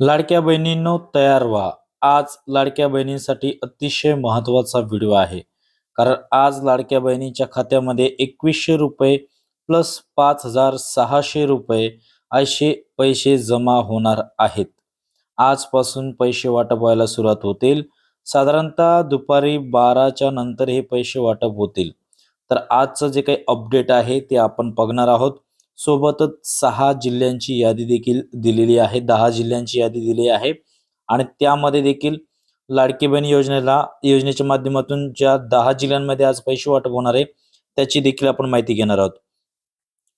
लाडक्या बहिणींनो तयार व्हा. आज लाडक्या बहिणींसाठी अतिशय महत्त्वाचा व्हिडिओ आहे. कारण आज लाडक्या बहिणीच्या खात्यामध्ये एकवीसशे रुपये प्लस पाच हजार सहाशे रुपये असे पैसे जमा होणार आहेत. आजपासून पैसे वाटप व्हायला सुरुवात होतील. साधारणतः दुपारी बाराच्या नंतर हे पैसे वाटप होतील. तर आजचं जे काही अपडेट आहे ते आपण बघणार आहोत. सोबतच सहा जिल्ह्यांची यादी देखील दिलेली आहे. दहा जिल्ह्यांची यादी दिली आहे. आणि त्यामध्ये देखील लाडकी बहीण योजनेला योजनेच्या माध्यमातून ज्या दहा जिल्ह्यांमध्ये आज पैसे वाटप होणार आहे त्याची देखील आपण माहिती घेणार आहोत.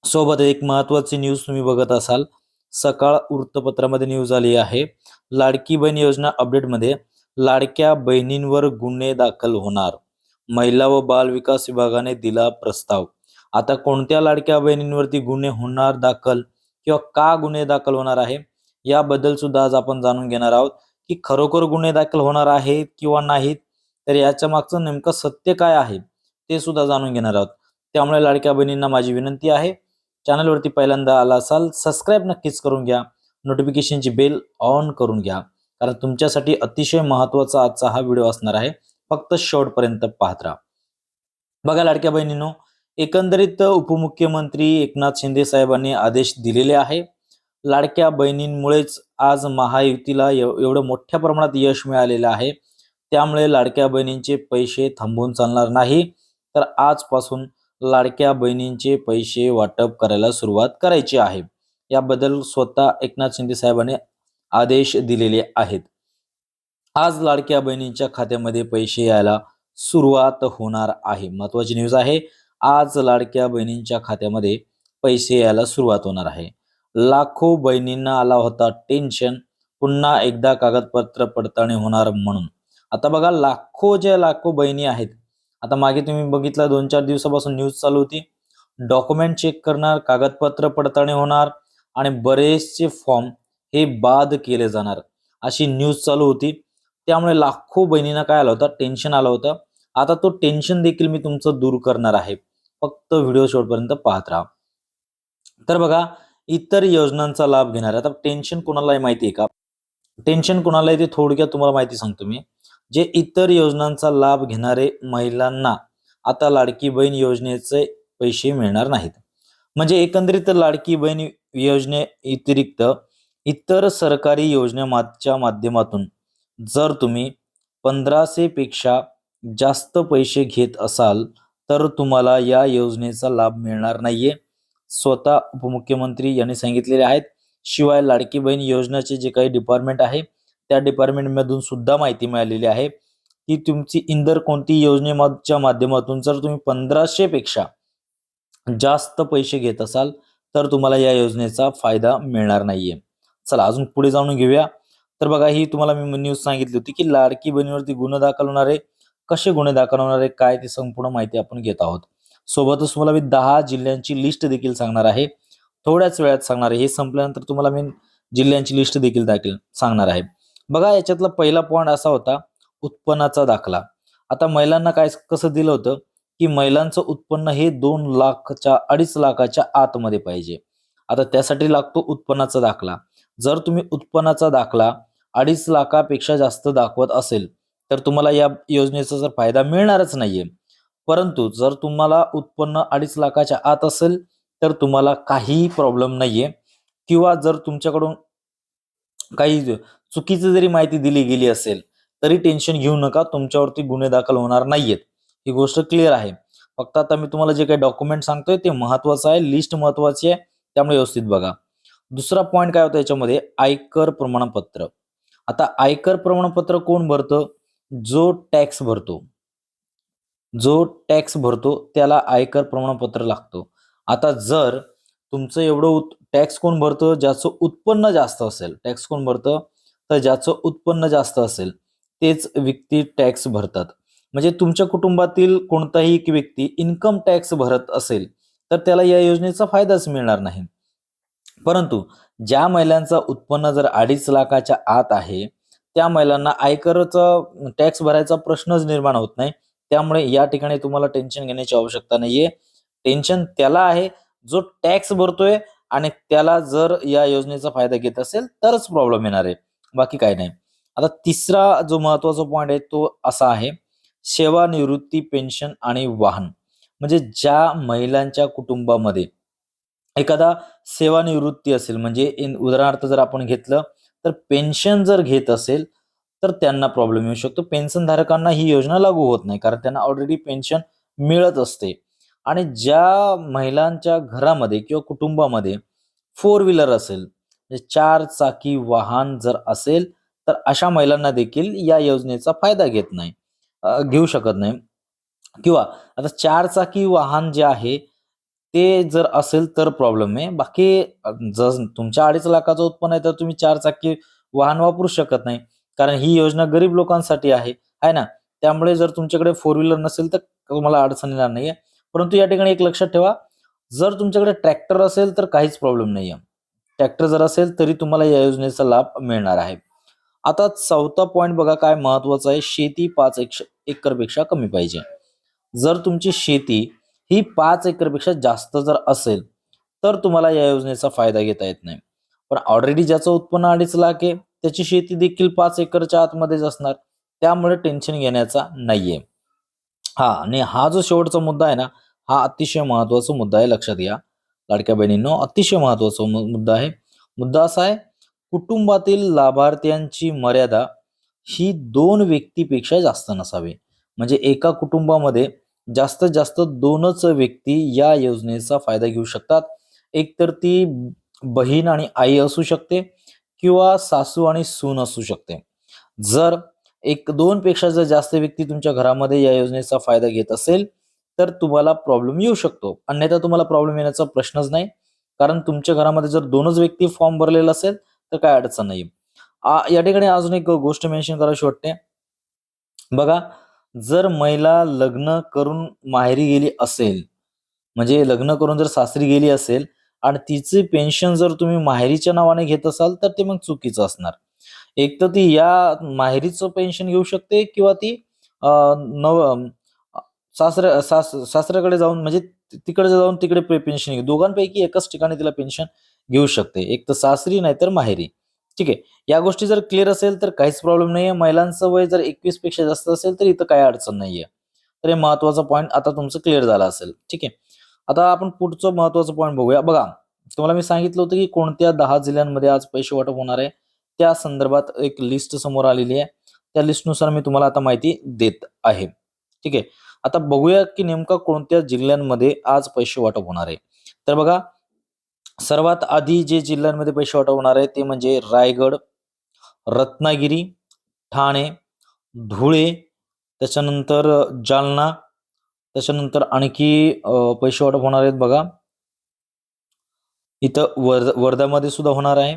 सोबत एक महत्वाची न्यूज तुम्ही बघत असाल. सकाळ वृत्तपत्रामध्ये न्यूज आली आहे. लाडकी बहीण योजना अपडेटमध्ये लाडक्या बहिणींवर गुन्हे दाखल होणार. महिला व बाल विकास विभागाने दिला प्रस्ताव. आता कोणत्या लाडक्या बहिणींवरती गुन्हे होणार दाखल किंवा का गुन्हे दाखल होणार आहे याबद्दल सुद्धा आज आपण जाणून घेणार आहोत की खरोखर गुन्हे दाखल होणार आहेत किंवा नाहीत तर याच्या मागचं नेमकं सत्य काय आहे ते सुद्धा जाणून घेणार आहोत. त्यामुळे लाडक्या बहिणींना माझी विनंती आहे चॅनलवरती पहिल्यांदा आला असाल सबस्क्राईब नक्कीच करून घ्या नोटिफिकेशनची बेल ऑन करून घ्या कारण तुमच्यासाठी अतिशय महत्त्वाचा आजचा हा व्हिडिओ असणार आहे फक्त शेवटपर्यंत पाहत राहा. बघा लाडक्या बहिणींनो एकंदरीत उपमुख्यमंत्री एकनाथ शिंदे साहेबांनी आदेश दिलेले आहे. लाडक्या बहिणींमुळेच आज महायुतीला एवढं मोठ्या प्रमाणात यश मिळालेलं आहे. त्यामुळे लाडक्या बहिणींचे पैसे थांबवून चालणार नाही. तर आजपासून लाडक्या बहिणींचे पैसे वाटप करायला सुरुवात करायची आहे. याबद्दल स्वतः एकनाथ शिंदे साहेबांनी आदेश दिलेले आहेत. आज लाडक्या बहिणींच्या खात्यामध्ये पैसे यायला सुरुवात होणार आहे. महत्वाची न्यूज आहे आज लाडक्या बहिणींच्या खात्यामध्ये पैसे यायला सुरुवात होणार आहे. लाखो बहिणींना आला होता टेन्शन पुन्हा एकदा कागदपत्र पडताळणी होणार म्हणून. आता बघा लाखो ज्या लाखो बहिणी आहेत आता मागे तुम्ही बघितलं दोन चार दिवसापासून न्यूज चालू होती. डॉक्युमेंट चेक करणार कागदपत्र पडताळणी होणार आणि बरेचसे फॉर्म हे बाद केले जाणार. अशी न्यूज चालू होती. त्यामुळे लाखो बहिणींना काय आलं होतं? टेन्शन आलं होतं. आता तो टेन्शन देखील मी तुमचं दूर करणार आहे. फक्त व्हिडिओ शेवटपर्यंत पाहत राहा. तर बघा इतर योजनांचा लाभ घेणार आता टेन्शन कोणालाही माहिती आहे का? टेन्शन कोणाला ते थोडक्यात तुम्हाला माहिती सांगतो मी. जे इतर योजनांचा लाभ घेणारे महिलांना आता लाडकी बहीण योजनेचे पैसे मिळणार नाहीत. म्हणजे एकंदरीत लाडकी बहीण योजने व्यतिरिक्त इतर सरकारी योजनेच्या माध्यमातून जर तुम्ही पंधराशे पेक्षा जास्त पैसे घेत असाल तर तुम्हाला या योजनेचा लाभ मिळणार नाहीये. स्वतः उपमुख्यमंत्री यांनी सांगितलेले आहेत. शिवाय लाडकी बहीण योजनेचे जे काही डिपार्टमेंट आहे त्या डिपार्टमेंटमधून सुद्धा माहिती मिळालेली आहे. की तुमची इंदर कोणती योजनेच्या माध्यमातून जर तुम्ही पंधराशे पेक्षा जास्त पैसे घेत असाल तर तुम्हाला या योजनेचा फायदा मिळणार नाहीये. चला अजून पुढे जाणून घेऊया. तर बघा ही तुम्हाला मी न्यूज सांगितली होती की लाडकी बहिणीवरती गुन्हा दाखल होणारे कसे गुन्हे दाखल आहे काय ती संपूर्ण माहिती आपण घेत आहोत. सोबतच तुम्हाला मी दहा जिल्ह्यांची लिस्ट देखील सांगणार आहे. थोड्याच वेळात सांगणार आहे. हे संपल्यानंतर तुम्हाला मी जिल्ह्यांची लिस्ट देखील दाखल सांगणार आहे. बघा याच्यातला पहिला पॉईंट असा होता उत्पन्नाचा दाखला. आता महिलांना काय कसं दिलं होतं? की महिलांचं उत्पन्न हे दोन लाखच्या अडीच लाखाच्या आतमध्ये पाहिजे. आता त्यासाठी लागतो उत्पन्नाचा दाखला. जर तुम्ही उत्पन्नाचा दाखला अडीच लाखापेक्षा जास्त दाखवत असेल तर तुम्हाला या योजनेचा जर फायदा मिळणारच नाहीये. परंतु जर तुम्हाला उत्पन्न अडीच लाखाच्या आत असेल तर तुम्हाला काहीही प्रॉब्लेम नाहीये. किंवा जर तुमच्याकडून काही चुकीची जरी माहिती दिली गेली असेल तरी टेन्शन घेऊ नका तुमच्यावरती गुन्हे दाखल होणार नाहीयेत. ही गोष्ट क्लिअर आहे. फक्त आता मी तुम्हाला जे काही डॉक्युमेंट सांगतोय ते महत्वाचं आहे लिस्ट महत्वाची आहे त्यामुळे व्यवस्थित बघा. दुसरा पॉईंट काय होता याच्यामध्ये? आयकर प्रमाणपत्र. आता आयकर प्रमाणपत्र कोण भरतं? जो टॅक्स भरतो जो टॅक्स भरतो त्याला आयकर प्रमाणपत्र लागतो. आता जर तुमचं एवढं टॅक्स कोण भरतं? ज्याचं उत्पन्न जास्त असेल टॅक्स कोण भरतं? तर ज्याचं उत्पन्न जास्त असेल तेच व्यक्ती टॅक्स भरतात. म्हणजे तुमच्या कुटुंबातील कोणताही एक व्यक्ती इन्कम टॅक्स भरत असेल तर त्याला या योजनेचा फायदाच मिळणार नाही. परंतु ज्या महिलांचा उत्पन्न जर अडीच लाखाच्या आत आहे त्या महिलांना आयकरचा टॅक्स भरायचा प्रश्नच निर्माण होत नाही. त्यामुळे या ठिकाणी तुम्हाला टेन्शन घेण्याची आवश्यकता नाहीये. टेन्शन त्याला आहे जो टॅक्स भरतोय आणि त्याला जर या योजनेचा फायदा घेत असेल तरच प्रॉब्लेम येणार आहे. बाकी काय नाही. आता तिसरा जो महत्त्वाचा पॉईंट आहे तो असा आहे सेवानिवृत्ती पेन्शन आणि वाहन. म्हणजे ज्या महिलांच्या कुटुंबामध्ये एखादा सेवानिवृत्ती असेल म्हणजे इन उदाहरणार्थ जर आपण घेतलं तर पेन्शन जर घेत असेल तर त्यांना प्रॉब्लेम येऊ शकतो. पेन्शनधारकांना ही योजना लागू होत नाही कारण त्यांना ऑलरेडी पेन्शन मिळत असते. आणि ज्या महिलांच्या घरामध्ये किंवा कुटुंबामध्ये फोर व्हीलर असेल म्हणजे चार चाकी वाहन जर असेल तर अशा महिलांना देखील या योजनेचा फायदा घेत नाही घेऊ शकत नाही. किंवा आता चार चाकी वाहन जे आहे ते जर असेल तर प्रॉब्लेम आहे. बाकी जर तुमच्या अडीच लाखाचं उत्पन्न आहे तर तुम्ही चार चाकी वाहन वापरू शकत नाही. कारण ही योजना गरीब लोकांसाठी आहे. आहे ना? त्यामुळे जर तुमच्याकडे फोर व्हीलर नसेल तर तुम्हाला अडचण येणार नाहीये. परंतु या ठिकाणी एक लक्षात ठेवा जर तुमच्याकडे ट्रॅक्टर असेल तर काहीच प्रॉब्लेम नाही आहे ट्रॅक्टर जर असेल तरी तुम्हाला या योजनेचा लाभ मिळणार आहे. आता चौथा पॉईंट बघा काय महत्त्वाचा आहे. शेती पाच एकश एकरपेक्षा कमी पाहिजे. जर तुमची शेती ही पाच एकरपेक्षा जास्त जर असेल तर तुम्हाला या योजनेचा फायदा घेता येत नाही. पण ऑलरेडी ज्याचं उत्पन्न अडीच लाख आहे त्याची शेती देखील पाच एकरच्या आतमध्येच असणार. त्यामुळे टेन्शन घेण्याचा नाहीये. हा आणि हा जो शेवटचा मुद्दा आहे ना हा अतिशय महत्त्वाचा मुद्दा आहे लक्षात घ्या. लाडक्या बहिणींनो अतिशय महत्त्वाचा मुद्दा आहे. मुद्दा असा आहे कुटुंबातील लाभार्थ्यांची मर्यादा ही दोन व्यक्तीपेक्षा जास्त नसावी. म्हणजे एका कुटुंबामध्ये जास्तीत जास्त दोनच व्यक्ती या योजनेचा फायदा घेऊ शकतात. एक तर ती बहीण आणि आई असू शकते किंवा सासू आणि सून असू शकते. जर एक दोन पेक्षा जर जास्त व्यक्ती तुमच्या घरामध्ये या योजनेचा फायदा घेत असेल तर तुम्हाला प्रॉब्लेम येऊ शकतो. अन्यथा तुम्हाला प्रॉब्लेम येण्याचा प्रश्नच नाही. कारण तुमच्या घरामध्ये जर दोनच व्यक्ती फॉर्म भरलेला असेल तर काय अडचण नाही या ठिकाणी अजून एक गोष्ट मेन्शन करायची वाटते. बघा जर महिला लग्न करून माहेरी गेली असेल म्हणजे लग्न करून जर सासरी गेली असेल आणि तिचे पेन्शन जर तुम्ही माहेरीच्या नावाने घेत असाल तर ते मग चुकीचं असणार. एक तर ती या माहेरीचं पेन्शन घेऊ शकते किंवा ती नव सासऱ्या सास सासऱ्याकडे जाऊन म्हणजे तिकडे जाऊन तिकडे पेन्शन घेऊ दोघांपैकी एकाच ठिकाणी तिला पेन्शन घेऊ शकते. एक तर सासरी नाही तर माहेरी. ठीक आहे. या गोष्टी जर क्लिअर असेल तर काहीच प्रॉब्लेम नाहीये. महिलांचं वय जर एकवीसपेक्षा जास्त असेल तर इथं काही अडचण नाहीये. तर हे महत्त्वाचा पॉईंट आता तुमचं क्लिअर झाला असेल. ठीक आहे? आता आपण पुढचं महत्वाचं पॉईंट बघूया. बघा तुम्हाला मी सांगितलं होतं की कोणत्या दहा जिल्ह्यांमध्ये आज पैसे वाटप होणार आहे? त्या संदर्भात एक लिस्ट समोर आलेली आहे. त्या लिस्टनुसार मी तुम्हाला आता माहिती देत आहे. ठीक आहे? आता बघूया की नेमका कोणत्या जिल्ह्यांमध्ये आज पैसे वाटप होणार आहे. तर बघा सर्वात आधी जे जिल्ह्यांमध्ये पैसे वाटप होणार आहे ते म्हणजे रायगड रत्नागिरी ठाणे धुळे त्याच्यानंतर जालना त्याच्यानंतर आणखी पैसे वाटप होणार आहेत बघा. इथं वर्ध वर्ध्यामध्ये सुद्धा होणार आहे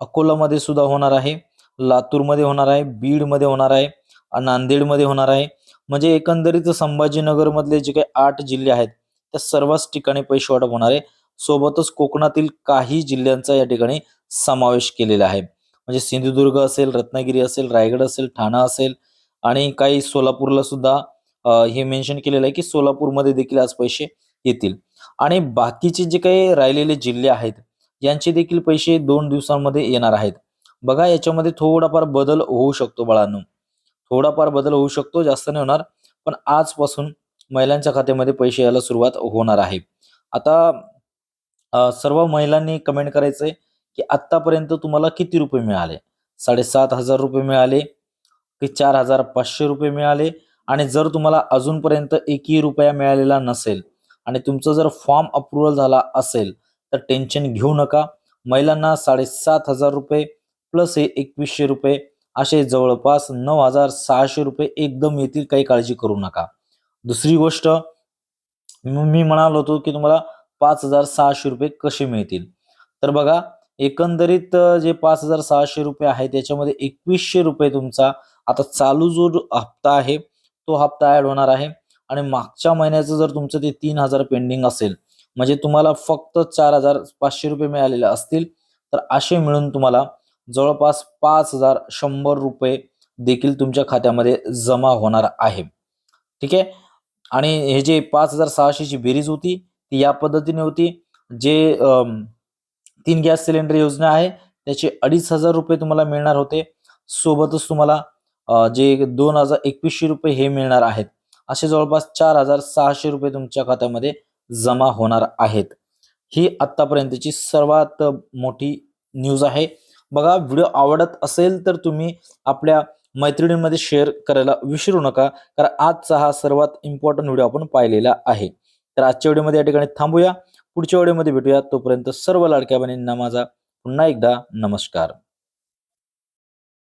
अकोलामध्ये सुद्धा होणार आहे लातूरमध्ये होणार आहे बीडमध्ये होणार आहे नांदेडमध्ये होणार आहे. म्हणजे एकंदरीत संभाजीनगरमधले जे काही आठ जिल्हे आहेत त्या सर्वच ठिकाणी पैसे वाटप होणार आहे. सोबतच कोकणातील काही जिल्ह्यांचा या ठिकाणी समावेश केलेला आहे. म्हणजे सिंधुदुर्ग असेल रत्नागिरी असेल रायगड असेल ठाणा असेल आणि काही सोलापूरला सुद्धा हे मेन्शन केलेलं आहे की सोलापूरमध्ये देखील आज पैसे येतील. आणि बाकीचे जे काही राहिलेले जिल्हे आहेत यांचे देखील पैसे दोन दिवसांमध्ये येणार आहेत. बघा याच्यामध्ये थोडाफार बदल होऊ शकतो बाळांनो. थोडाफार बदल होऊ शकतो जास्त नाही होणार पण आजपासून महिलांच्या खात्यामध्ये पैसे यायला सुरुवात होणार आहे. आता सर्व महिलांनी कमेंट करायचंय की आतापर्यंत तुम्हाला किती रुपये मिळाले? साडेसात हजार रुपये मिळाले की चार हजार पाचशे रुपये मिळाले? आणि जर तुम्हाला अजूनपर्यंत एकही रुपया मिळालेला नसेल आणि तुमचं जर फॉर्म अप्रुव्हल झाला असेल तर टेन्शन घेऊ नका. महिलांना साडेसात हजार रुपये प्लस हे एकवीसशे रुपये असे जवळपास नऊ हजार सहाशे रुपये एकदम येतील काही काळजी करू नका. दुसरी गोष्ट मी म्हणालो होतो की तुम्हाला पाच हजार सहाशे रुपये कसे मिळतील? तर बघा एकंदरीत जे पाच हजार सहाशे रुपये आहे त्याच्यामध्ये एकवीसशे रुपये तुमचा आता चालू जो हप्ता आहे तो हप्ता ऍड होणार आहे. आणि मागच्या महिन्याचं जर तुमचं ते तीन हजार पेंडिंग असेल म्हणजे तुम्हाला फक्त चार हजार पाचशे रुपये मिळालेले असतील तर असे मिळून तुम्हाला जवळपास पाच हजार शंभर रुपये देखील तुमच्या खात्यामध्ये जमा होणार आहे. ठीक आहे? आणि हे जे पाच हजार सहाशेची बेरीज होती ती या पद्धतीने होती जे तीन गॅस सिलेंडर योजना आहे. त्याचे अडीच हजार रुपये तुम्हाला मिळणार होते. सोबतच तुम्हाला जे दोन हजार एकवीसशे रुपये हे मिळणार आहेत. असे जवळपास चार हजार सहाशे रुपये तुमच्या खात्यामध्ये जमा होणार आहेत. ही आतापर्यंतची सर्वात मोठी न्यूज आहे. बघा व्हिडिओ आवडत असेल तर तुम्ही आपल्या मैत्रिणींमध्ये शेअर करायला विसरू नका कारण आजचा हा सर्वात इम्पॉर्टंट व्हिडिओ आपण पाहिलेला आहे. तर आजच्या व्हिडिओमध्ये या ठिकाणी थांबूया. पुढच्या व्हिडिओमध्ये भेटूया तोपर्यंत सर्व लाडक्या बहिणींना माझा पुन्हा एकदा नमस्कार.